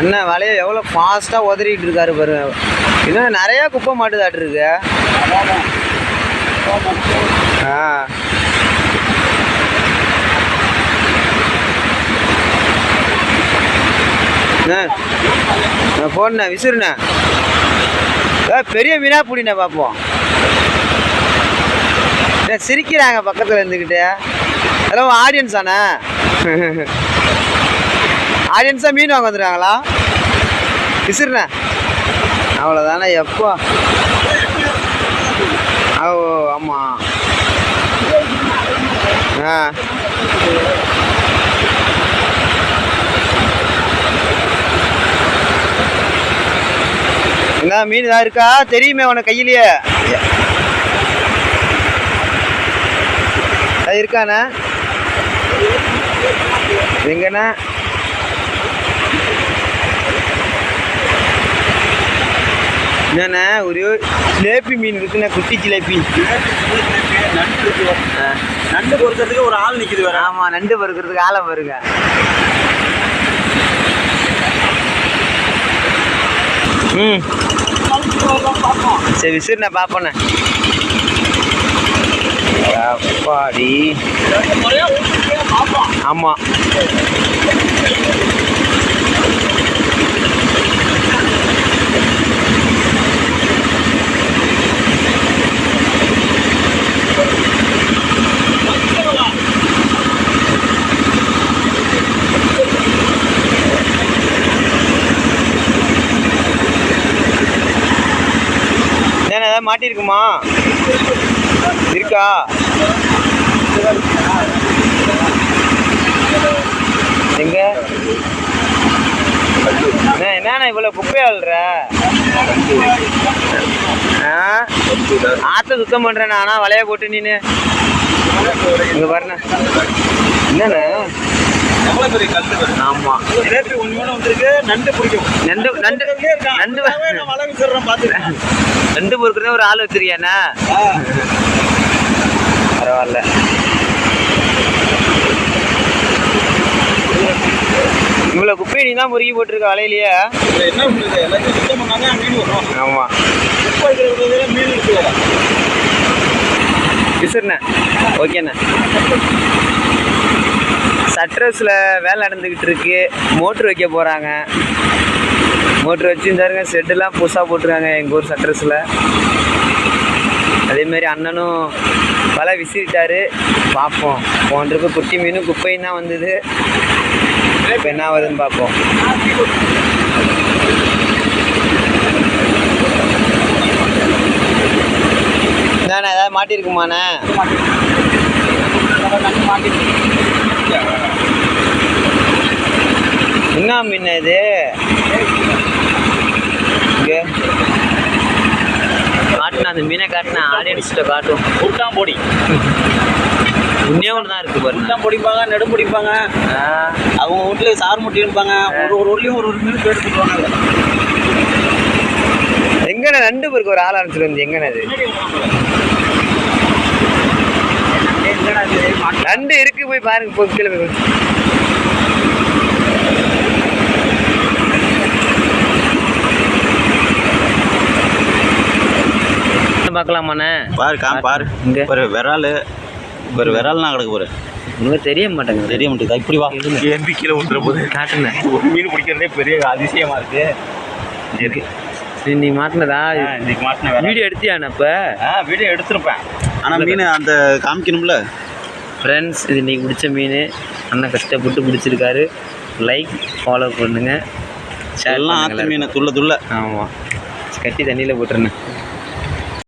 அண்ணன் வலையை எவ்வளோ ஃபாஸ்ட்டாக உதறிட்டு இருக்காரு பாருங்க இன்னும் நிறையா குப்பை மாட்டுதாட்டு இருக்கு ஆ. போண்ணே விசிறுண்ண. ஏ பெரிய மீனா பிடிண்ணே பார்ப்போம் சிரிக்கிறாங்க பக்கத்தில் இருந்துக்கிட்டு அதெல்லாம் ஆடியன்ஸ் தானே? ஆடியன்ஸாக மீன் வாங்க வந்துடுறாங்களா விசிறுண்ணே. அவ்வளோதானே எப்போ? ஓ ஆமாம் ஆ. என்ன மீன் தான் இருக்கா? தெரியுமே உனக்கு கையிலேயே. அது இருக்காண்ணா எங்கண்ணா? என்னண்ணா ஒரு ஜிலேபி மீன் இருக்குண்ணா குட்டி ஜிலேபி நண்டு பொறுக்கிறதுக்கு ஒரு ஆள் நிக்குது வேற. ஆமாம் நண்டு பருக்கிறதுக்கு ஆழம் வருங்க ம். சரி விசிறு நான் பார்ப்பேண்ணே. அப்பாடி. ஆமாம் மாட்டிருக்குமா? இருக்கா? எங்க? அண்ணா, என்னண்ணா இவ்வளோ குப்பையா அழுற ஆ? ஆற்ற சுத்தம் பண்ணுறேண்ணா ஆனால் வளைய போட்டு நீனு இங்கே பாருண்ணா. என்னண்ணா? எவ்வளவு பெரிய பாரு. ஆமாம் ஒண்ணு ஒண்ணு வந்திருக்கு நண்டு பிடிக்கும். நண்டு நண்டு நண்டு வலை விசிறேன் பாத்துருக்கேன் நண்டு பொறுக்கிறதே ஒரு ஆள் வச்சிருக்கியாண்ணா? பரவாயில்ல. இவ்வளோ குப்பையை நீ தான் பொறுக்கி போட்டிருக்க வலையிலேயே? என்ன பண்ணுது? எல்லாத்தையும் சுத்தம் பண்ணாங்க மீன் வரும் ஆமாம் உப்பு வைக்கிறதுல மீன் இருக்கு வேற. விசிறுண்ணே. ஓகேண்ணே. சட்ரஸில் வேலை நடந்துக்கிட்டு இருக்கு. மோட்ரு வைக்க போகிறாங்க மோட்ரு வச்சு இருந்தாருங்க செட்டுலாம் புதுசாக போட்டிருக்காங்க எங்கள் ஊர் சட்ரஸில் அதேமாரி அண்ணனும் வலை விசிறிட்டாரு. பார்ப்போம் போன்றிருக்கு குட்டி மீனும் குப்பையும் தான் வந்தது. இப்போ என்ன ஆகுதுன்னு பார்ப்போம் என்னண்ணே ஏதாவது மாட்டியிருக்குமாண்ணே? மாட்டிருக்கு. என்ன மீன் இது? காட்டுனா அந்த மீனை காட்டினா ஆடியன்ஸ்கிட்ட காட்டும். உருட்டான் பொடி இன்னே ஒன்று தான் இருக்குது பாருங்க. உருட்டான் பிடிப்பாங்க நெடும் பிடிப்பாங்க. அவங்க வீட்டுல சார் முட்டி இருப்பாங்க ஒரு ஒரு ஊர்லயும் ஒரு ஒரு மீன் எடுத்துக்குவாங்க எங்கண்ணே நண்டு பொறுக்க ஒரு ஆள் அனுப்பிச்சிட்டு வந்து எங்கண்ணே அது நண்டு இருக்கு போய் பாருங்க போய் கீழே போய். பார்க்கலாமாண்ணே? பாரு காம் பாரு. இங்க. ஒரு விரால். ஒரு விரால்னா கிடக்கு பாரு உங்களுக்கு தெரிய மாட்டேங்குது. தெரிய மாட்டேங்குது. இப்படி வா. எம்பி கீழே வந்துட போகுது காட்டுண்ணே ஒரு மீன் பிடிக்கிறதே பெரிய அதிசயமா இருக்கு. இருக்கு. நீ மாட்டினதா? இன்னைக்கு மாட்டின வீடியோ எடுத்தியாண்ணே இப்போ ஆ வீடியோ எடுத்திருப்பேன். ஆனால் மீன் அந்த காமிக்கணும்ல. ஃப்ரெண்ட்ஸ் இது இன்னைக்கு பிடிச்ச மீன். அண்ணன் கஷ்டப்பட்டு பிடிச்சிருக்காரு. லைக் ஃபாலோ பண்ணுங்க. ஷேர் எல்லாம் ஆற்று மீன் துள்ள துள்ள. ஆமாம் கட்டி தண்ணியில் போட்டுருண்ணே.